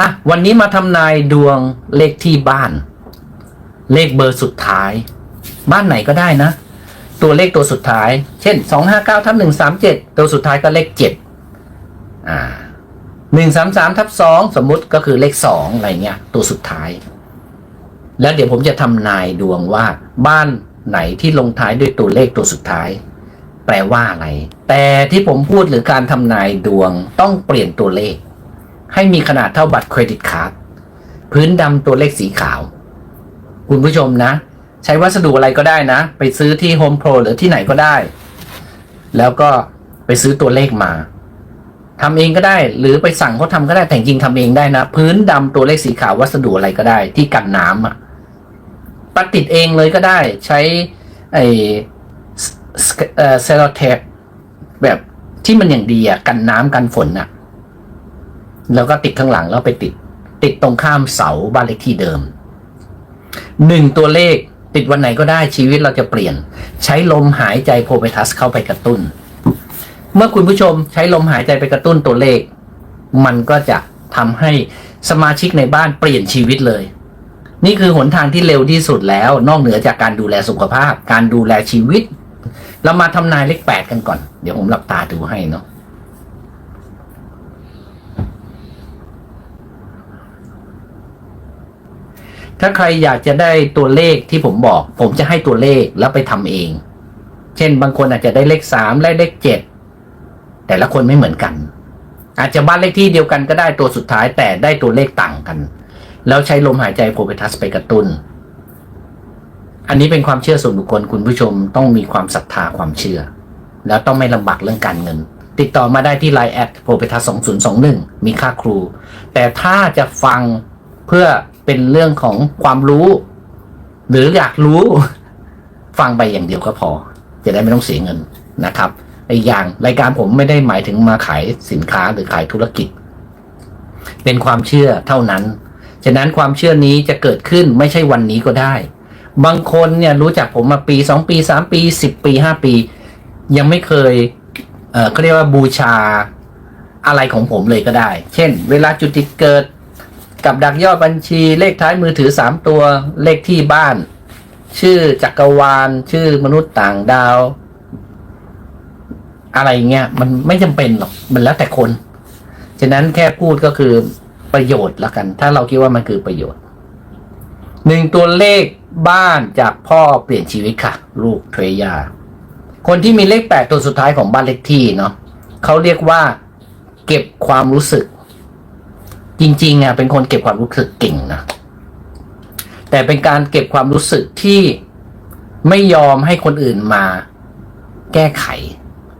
อะวันนี้มาทำนายดวงเลขที่บ้าน เลขเบอร์สุดท้าย บ้านไหนก็ได้นะ ตัวเลขตัวสุดท้าย เช่นสองห้าเก้าทับหนึ่งสามเจ็ดตัวสุดท้ายก็เลขเจ็ดอ่าหนึ่งสามสามทับสองสมมุติก็คือเลขสองอะไรเงี้ย ตัวสุดท้าย แล้วเดี๋ยวผมจะทำนายดวงว่า บ้านไหนที่ลงท้ายด้วยตัวเลขตัวสุดท้าย แปลว่าอะไร แต่ที่ผมพูดหรือการทำนายดวงต้องเปลี่ยนตัวเลข ให้มีขนาดเท่าบัตรเครดิตการ์ดพื้นดำตัวเลขสีขาว คุณผู้ชมนะ ใช้วัสดุอะไรก็ได้นะ ไปซื้อที่ Home Pro หรือที่ไหนก็ได้ แล้วก็ไปซื้อตัวเลขมาทำเองก็ได้ หรือไปสั่งเขาทำก็ได้แต่จริงทำเองได้นะ พื้นดำตัวเลขสีขาววัสดุอะไรก็ได้ ที่กันน้ำอะปัดติดเองเลยก็ได้ ใช้ไอเอ่อเซลเทปแบบที่มันอย่างดีอะกันน้ำกันฝนอะ แล้วก็ติดข้างหลังแล้วไปติด ติดตรงข้ามเสาบ้านเลขที่เดิมหนึ่งตัวเลขติดวันไหนก็ได้ชีวิตเราจะเปลี่ยน ใช้ลมหายใจโพเปทัสเข้าไปกระตุ้น เมื่อคุณผู้ชมใช้ลมหายใจไปกระตุ้นตัวเลข มันก็จะทำให้สมาชิกในบ้านเปลี่ยนชีวิตเลย นี่คือหนทางที่เร็วที่สุดแล้ว นอกเหนือจากการดูแลสุขภาพ การดูแลชีวิต เรามาทำนายเลขแปดกันก่อน เดี๋ยวผมหลับตาดูให้เนาะ ถ้าใครอยากจะได้ตัวเลขที่ผมบอก ผมจะให้ตัวเลขแล้วไปทำเอง เช่นบางคนอาจจะได้เลขสามและเลขเจ็ดแต่ละคนไม่เหมือนกัน อาจจะบ้านเลขที่เดียวกันก็ได้ตัวสุดท้ายแต่ได้ตัวเลขต่างกัน แล้วใช้ลมหายใจโพเปทัสไปกระตุน้น อันนี้เป็นความเชื่อส่วนบุคคลคุณผู้ชมต้องมีความศรัทธาความเชื่อ แล้วต้องไม่ลำบากเรื่องการเงิน ติดต่อมาได้ที่ Line แอดโพเปทัสสองศูนย์สองหนึ่งมีค่าครู แต่ถ้าจะฟังเพื่อ เป็นเรื่องของความรู้ หรืออยากรู้ฟังไปอย่างเดียวก็พอ จะได้ไม่ต้องเสียเงินนะครับอีกอย่างรายการผมไม่ได้หมายถึงมาขายสินค้าหรือขายธุรกิจ เป็นความเชื่อเท่านั้น ฉะนั้นความเชื่อนี้จะเกิดขึ้นไม่ใช่วันนี้ก็ได้ บางคนเนี่ยรู้จักผมมาปีสองปีสามปีสิบปีห้าปี ยังไม่เคยเออเขาเรียกว่าบูชาอะไรของผมเลยก็ได้ เช่น เวลาจุดที่เกิด กับดักยอดบัญชีเลขท้ายมือถือสามตัวเลขที่บ้าน ชื่อจักรวาล ชื่อมนุษย์ต่างดาว อะไรเงี้ย มันไม่จำเป็นหรอก มันแล้วแต่คน ฉะนั้นแค่พูดก็คือประโยชน์ละกัน ถ้าเราคิดว่ามันคือประโยชน์หนึ่งตัวเลขบ้านจากพ่อเปลี่ยนชีวิตค่ะ ลูกเทรยา คนที่มีเลขแปดตัวสุดท้ายของบ้านเลขที่เนาะเขาเรียกว่า เก็บความรู้สึก จริงๆอะเป็นคนเก็บความรู้สึกเก่งนะแต่เป็นการเก็บความรู้สึกที่ไม่ยอมให้คนอื่นมา แก้ไข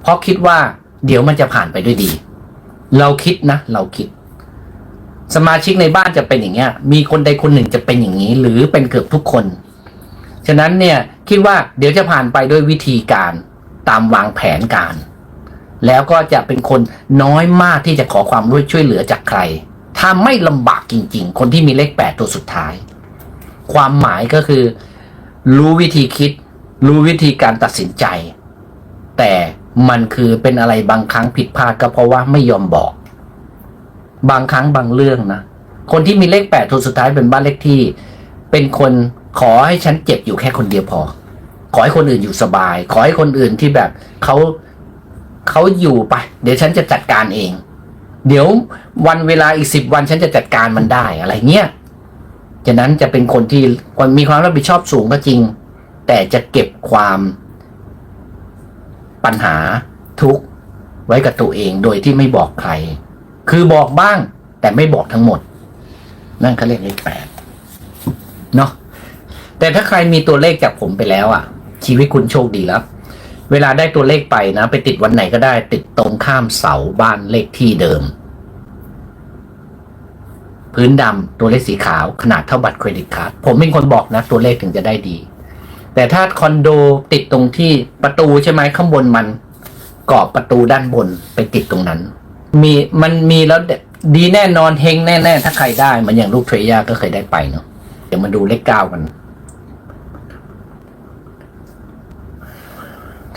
เพราะคิดว่า เดี๋ยวมันจะผ่านไปด้วยดี เราคิดนะเราคิด สมาชิกในบ้านจะเป็นอย่างเงี้ย มีคนใดคนหนึ่งจะเป็นอย่างนี้ หรือเป็นเกือบทุกคน ฉะนั้นเนี่ยคิดว่าเดี๋ยวจะผ่านไปด้วยวิธีการตามวางแผนการ แล้วก็จะเป็นคนน้อยมากที่จะขอความร่วมช่วยเหลือจากใคร ถ้าไม่ลำบากจริง ๆ คนที่มีเลขแปดตัวสุดท้าย ความหมายก็คือ รู้วิธีคิด รู้วิธีการตัดสินใจ แต่มันคือเป็นอะไรบางครั้งผิดพลาดก็เพราะว่าไม่ยอมบอก บางครั้งบางเรื่องนะคนที่มีเลขแปดตัวสุดท้ายเป็นบ้านเลขที่ เป็นคนขอให้ฉันเจ็บอยู่แค่คนเดียวพอ ขอให้คนอื่นอยู่สบาย ขอให้คนอื่นที่แบบเขาเขาอยู่ไป เดี๋ยวฉันจะจัดการเอง เดี๋ยววันเวลาอีกสิบวันฉันจะจัดการมันได้อะไรเงี้ยฉะนั้นจะเป็นคนที่มีความรับผิดชอบสูงก็จริง แต่จะเก็บความปัญหาทุกข์ไว้กับตัวเองโดยที่ไม่บอกใคร คือบอกบ้าง แต่ไม่บอกทั้งหมด นั่นเขาเรียกเลขแปดเนาะแต่ถ้าใครมีตัวเลขจากผมไปแล้วอะ่ะ ชีวิตคุณโชคดีแล้ว เวลาได้ตัวเลขไปนะ ไปติดวันไหนก็ได้ ติดตรงข้ามเสาบ้านเลขที่เดิม พื้นดำตัวเลขสีขาวขนาดเท่าบัตรเครดิตการ์ดผมเป็นคนบอกนะ ตัวเลขถึงจะได้ดี แต่ถ้าคอนโดติดตรงที่ประตูใช่ไหมข้างบนมันกรอบประตูด้านบนไปติดตรงนั้น มีมันมีแล้วดีแน่นอนเฮงแน่ ๆ ถ้าใครได้เหมันอย่างลูกเทรยาก็เคยได้ไปเนาะเดี๋ยวมาดูเลขเก้ากัน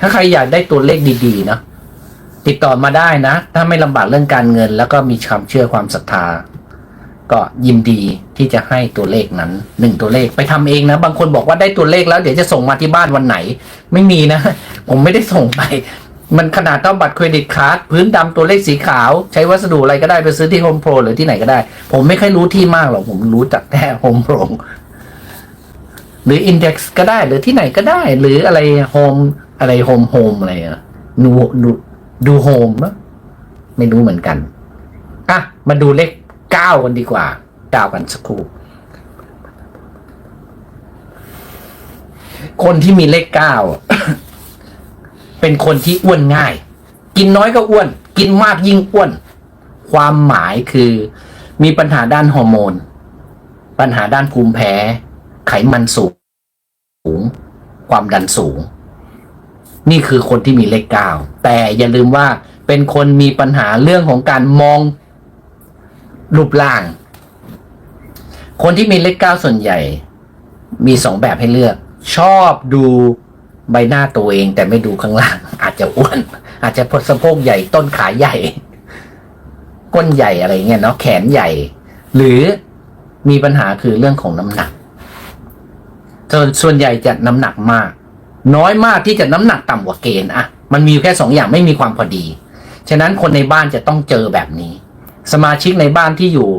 ถ้าใครอยากได้ตัวเลขดีๆนะติดต่อมาได้นะ ถ้าไม่ลำบากเรื่องการเงิน แล้วก็มีความเชื่อความศรัทธา ก็ยินดีที่จะให้ตัวเลขนั้นหนึ่งตัวเลขไปทำเองนะ บางคนบอกว่าได้ตัวเลขแล้วเดี๋ยวจะส่งมาที่บ้านวันไหน ไม่มีนะ ผมไม่ได้ส่งไป มันขนาดเท่าบัตรเครดิตการ์ดพื้นดำตัวเลขสีขาว ใช้วัสดุอะไรก็ได้ไปซื้อที่โฮมโปรหรือที่ไหนก็ได้ ผมไม่ค่อยรู้ที่มากหรอกผมรู้จักแค่โฮมโปรหรือ Index ก็ได้หรือที่ไหนก็ได้ หรืออะไรโฮม อะไรโฮมโฮมอะไรอะดูดูดูโฮมะไม่รู้เหมือนกันอะมาดูเลขเก้ากันดีกว่าเก้ากันสักครู่คนที่มีเลขเก้าเป็นคนที่อ้วนง่าย กินน้อยก็อ้วน กินมากยิ่งอ้วน ความหมายคือ มีปัญหาด้านฮอร์โมน ปัญหาด้านภูมิแพ้ ไขมันสูง ความดันสูง นี่คือคนที่มีเลขเก้าแต่อย่าลืมว่าเป็นคนมีปัญหาเรื่องของการมองรูปร่าง คนที่มีเลขเก้าส่วนใหญ่ มีสองแบบให้เลือก ชอบดูใบหน้าตัวเอง แต่ไม่ดูข้างล่าง อาจจะอ้วน อาจจะพดสะโพกใหญ่ต้นขาใหญ่ ก้นใหญ่อะไรเงี้ยเนาะแขนใหญ่ หรือมีปัญหาคือเรื่องของน้ำหนักส่วนส่วนใหญ่จะน้ำหนักมาก น้อยมากที่จะน้ำหนักต่ำกว่าเกณฑ์อะมันมีแค่สองอย่างไม่มีความพอดี ฉะนั้นคนในบ้านจะต้องเจอแบบนี้ สมาชิกในบ้านที่อยู่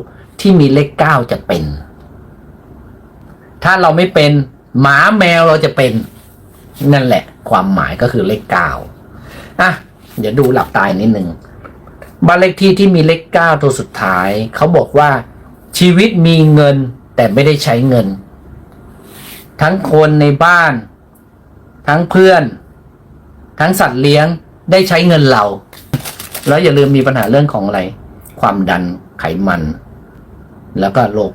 ที่มีเลขเก้าจะเป็น ถ้าเราไม่เป็นหมาแมวเราจะเป็น นั่นแหละ ความหมายก็คือเลขเก้าอะเดี๋ยวดูหลับตายนิดนึงบ้านเลขที่ที่มีเลขเก้าตัวสุดท้าย เขาบอกว่า ชีวิตมีเงินแต่ไม่ได้ใช้เงิน ทั้งคนในบ้าน ทั้งเพื่อน ทั้งสัตว์เลี้ยงได้ใช้เงินเรา แล้วอย่าลืมมีปัญหาเรื่องของอะไร ความดันไขมัน แล้วก็โรค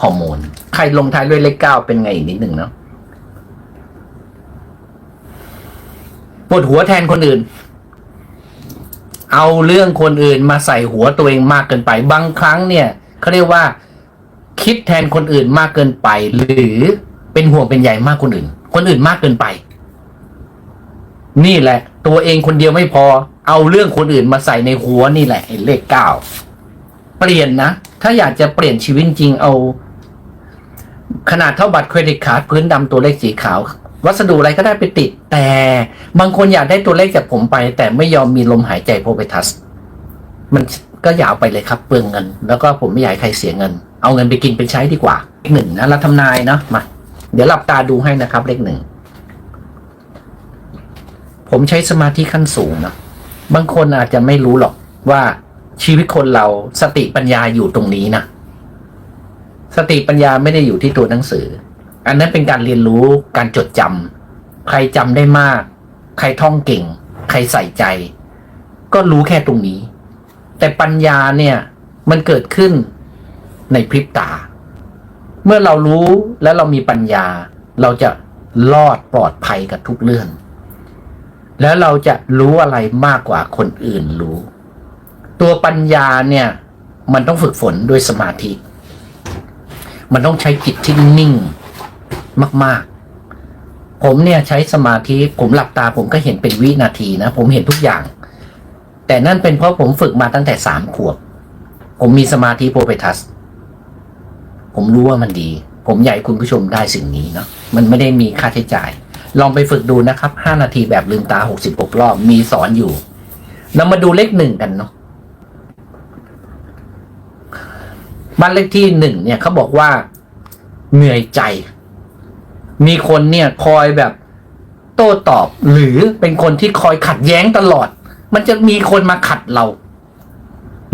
ฮอร์โมน ใครลงท้ายด้วยเลขเก้าเป็นไงอีกนิดหนึ่งเนาะปวดหัวแทนคนอื่น เอาเรื่องคนอื่นมาใส่หัวตัวเองมากเกินไป บางครั้งเนี่ยเขาเรียกว่า คิดแทนคนอื่นมากเกินไป หรือเป็นห่วงเป็นใยมากคนอื่น คนอื่นมากเกินไป นี่แหละ ตัวเองคนเดียวไม่พอ เอาเรื่องคนอื่นมาใส่ในหัวนี่แหละเลขเก้าเปลี่ยนนะ ถ้าอยากจะเปลี่ยนชีวิตจริงเอา ขนาดเท่าบัตรเครดิตการ์ดพื้นดำตัวเลขสีขาว วัสดุอะไรก็ได้ไปติด แต่บางคนอยากได้ตัวเลขจากผมไป แต่ไม่ยอมมีลมหายใจโพเปทัส มันก็อยาวไปเลยครับเปลืองเงิน แล้วก็ผมไม่อยากให้ใครเสียเงิน เอาเงินไปกินไปใช้ดีกว่าเลขหนึ่งนะเราทำนายเนาะมา เดี๋ยวหลับตาดูให้นะครับเลขหนึ่ง ผมใช้สมาธิขั้นสูงนะบางคนอาจจะไม่รู้หรอกว่าชีวิตคนเราสติปัญญาอยู่ตรงนี้นะสติปัญญาไม่ได้อยู่ที่ตัวหนังสือ อันนั้นเป็นการเรียนรู้การจดจำใครจำได้มาก ใครท่องเก่ง ใครใส่ใจ ก็รู้แค่ตรงนี้ แต่ปัญญาเนี่ยมันเกิดขึ้นในพริบตา เมื่อเรารู้และเรามีปัญญา เราจะรอดปลอดภัยกับทุกเรื่อง แล้วเราจะรู้อะไรมากกว่าคนอื่นรู้ ตัวปัญญาเนี่ย มันต้องฝึกฝนด้วยสมาธิ มันต้องใช้จิตที่นิ่งมาก ๆ ผมเนี่ยใช้สมาธิ ผมหลับตาผมก็เห็นเป็นวินาทีนะ ผมเห็นทุกอย่าง แต่นั่นเป็นเพราะผมฝึกมาตั้งแต่สามขวบ ผมมีสมาธิโพเปทัส ผมรู้ว่ามันดี ผมอยากให้คุณผู้ชมได้สิ่งนี้เนาะ มันไม่ได้มีค่าใช้จ่าย ลองไปฝึกดูนะครับ 5 นาทีแบบลืมตา 66 รอบ มีสอนอยู่ เรามาดูเลขหนึ่งกันเนาะบ้านเลขที่หนึ่งเนี่ยเขาบอกว่าเหนื่อยใจ มีคนเนี่ยคอยแบบโต้ตอบ หรือเป็นคนที่คอยขัดแย้งตลอด มันจะมีคนมาขัดเรา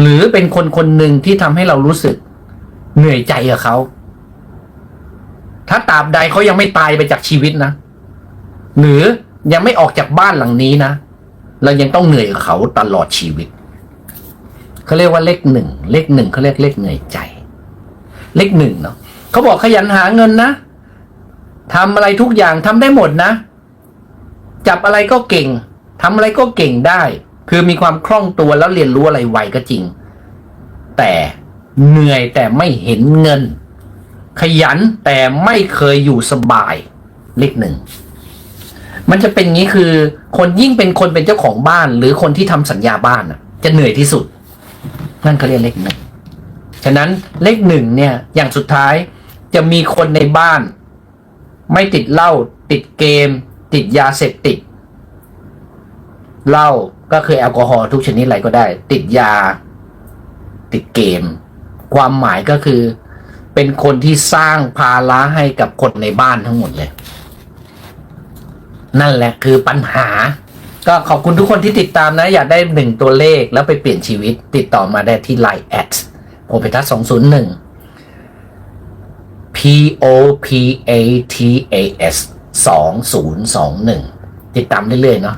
หรือเป็นคนคนหนึ่งที่ทำให้เรารู้สึก เหนื่อยใจกับเขา ถ้าตราบใดเขายังไม่ตายไปจากชีวิตนะ หรือยังไม่ออกจากบ้านหลังนี้นะ เรายังต้องเหนื่อยเขาตลอดชีวิตเขาเรียกว่าเลขหนึ่งเลขหนึ่งเขาเรียกเลขเหนื่อยใจ เลขหนึ่งเนาะเขาบอกขยันหาเงินนะทำอะไรทุกอย่างทำได้หมดนะ จับอะไรก็เก่งทำอะไรก็เก่งได้ คือมีความคล่องตัวแล้วเรียนรู้อะไรไวก็จริง แต่เหนื่อยแต่ไม่เห็นเงิน ขยันแต่ไม่เคยอยู่สบาย เลขหนึ่ง มันจะเป็นงี้คือ คนยิ่งเป็นคนเป็นเจ้าของบ้าน หรือคนที่ทำสัญญาบ้านน่ะ จะเหนื่อยที่สุด นั่นเขาเรียกเลขหนึ่งฉะนั้นเลขหนึ่งเนี่ย อย่างสุดท้ายจะมีคนในบ้าน ไม่ติดเหล้าติดเกม ติดยาเสพติดเหล้าก็คือแอลกอฮอล์ทุกชนิดอะไรก็ได้ ติดยา ติดเกม ความหมายก็คือ เป็นคนที่สร้างภาระให้กับคนในบ้านทั้งหมดเลย นั่นแหละคือปัญหา ก็ขอบคุณทุกคนที่ติดตามนะ อยากได้หนึ่งตัวเลขแล้วไปเปลี่ยนชีวิต ติดต่อมาได้ที่ Line แอดโอเปตัสสองศูนย์หนึ่ง P O P A T A S สองศูนย์สองหนึ่งติดตามเรื่อยๆเนาะ